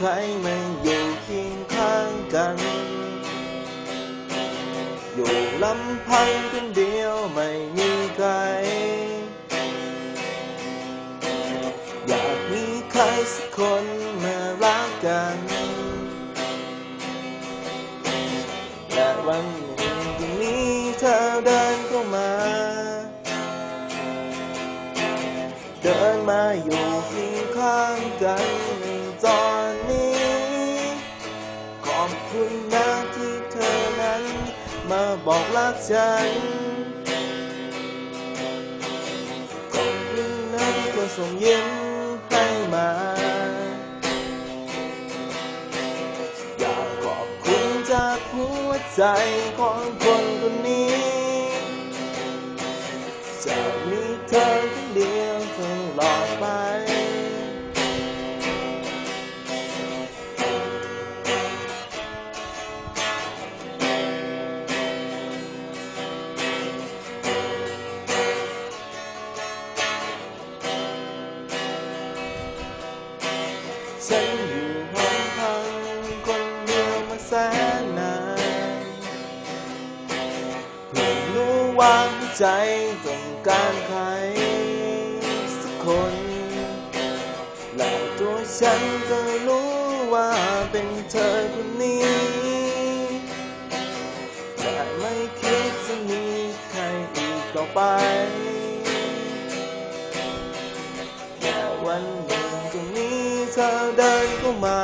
ใครไม่อยู่เคียงข้างกัน อยู่ลำพังคนเดียวไม่มีใคร อยากมีใครสักคนมารักกัน และวันหนึ่งที่มีเธอเดินเข้ามา เดินมาอยู่เคียงข้างกันตอน คุณนะที่เธอนั้น มาบอกรักฉันขอบคุณนะที่เธอส่งยิ้มให้มา อยากขอบคุณจากหัวใจของคนคนนี้จะมีเธอ วาหัวใจต้องการใครสักคน และตัวฉันก็รู้ว่าเป็นเธอคนนี้แต่ไม่คิดจะมีใครอีกต่อไปแค่วันหนึ่งตรงนี้เธอเดินเข้ามา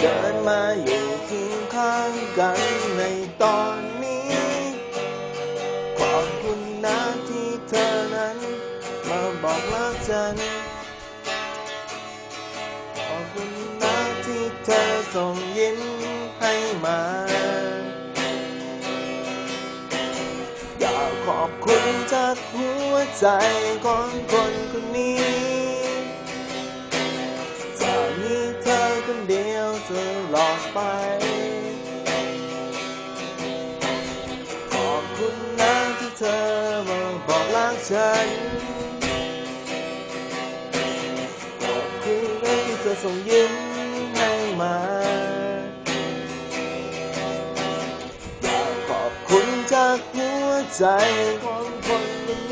เดินมาอยู่เคียงข้างกันในตอนนี้ ขอบคุณนะที่เธอนั้น มาบอกรักฉัน ขอบคุณนะที่เธอส่งยิ้มให้มา อยากขอบคุณจากหัวใจของคนคนนี้จะมีเธอคนเดียวตลอดไป ฉันขอบคุณนะที่เธอส่งยิ้มให้มาอยากขอบคุณจากหัวใจของคนคนนี้